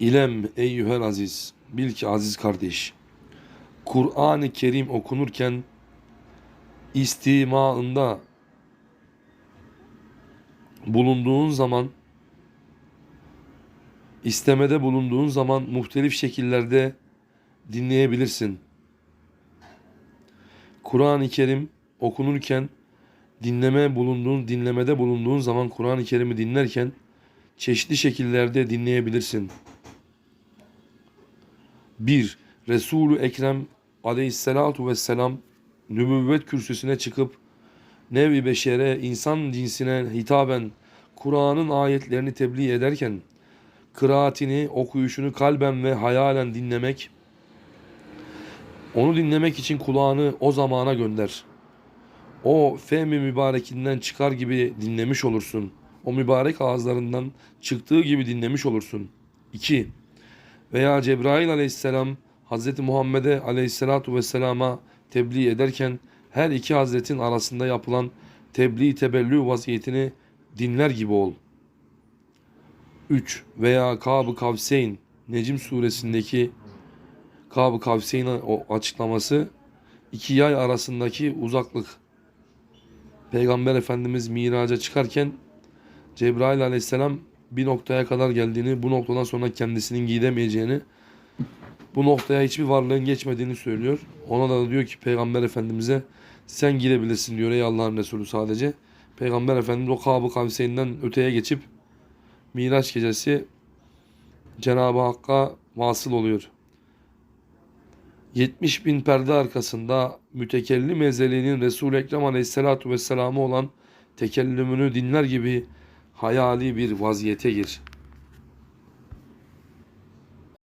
İlem eyyühel aziz, bil ki aziz kardeş, Kur'an-ı Kerim okunurken istimaında bulunduğun zaman, istemede bulunduğun zaman muhtelif şekillerde dinleyebilirsin. Kur'an-ı Kerim okunurken dinleme bulunduğun, dinlemede bulunduğun zaman Kur'an-ı Kerim'i dinlerken çeşitli şekillerde dinleyebilirsin. 1. Resulü Ekrem aleyhissalatu vesselam nübüvvet kürsüsüne çıkıp nevi beşere, insan cinsine hitaben Kur'an'ın ayetlerini tebliğ ederken kıraatini, okuyuşunu kalben ve hayalen dinlemek, onu dinlemek için kulağını o zamana gönder. O fehmi mübarekinden çıkar gibi dinlemiş olursun. O mübarek ağızlarından çıktığı gibi dinlemiş olursun. 2. Veya Cebrail aleyhisselam Hz. Muhammed'e aleyhissalatu vesselama tebliğ ederken her iki hazretin arasında yapılan tebliğ tebellü vaziyetini dinler gibi ol. 3. Veya Kab-ı Kavseyn Necim suresindeki Kab-ı Kavseyn açıklaması iki yay arasındaki uzaklık. Peygamber Efendimiz miraca çıkarken Cebrail aleyhisselam bir noktaya kadar geldiğini, bu noktadan sonra kendisinin gidemeyeceğini, bu noktaya hiçbir varlığın geçmediğini söylüyor. Ona da diyor ki Peygamber Efendimiz'e sen gidebilirsin diyor ey Allah'ın Resulü sadece. Peygamber Efendimiz o Kab-ı Kavseyn'den öteye geçip Miraç gecesi Cenab-ı Hakk'a vasıl oluyor. 70 bin perde arkasında mütekellim ezeliğinin Resul-i Ekrem Aleyhisselatü Vesselam'ı olan tekellümünü dinler gibi hayali bir vaziyete gir.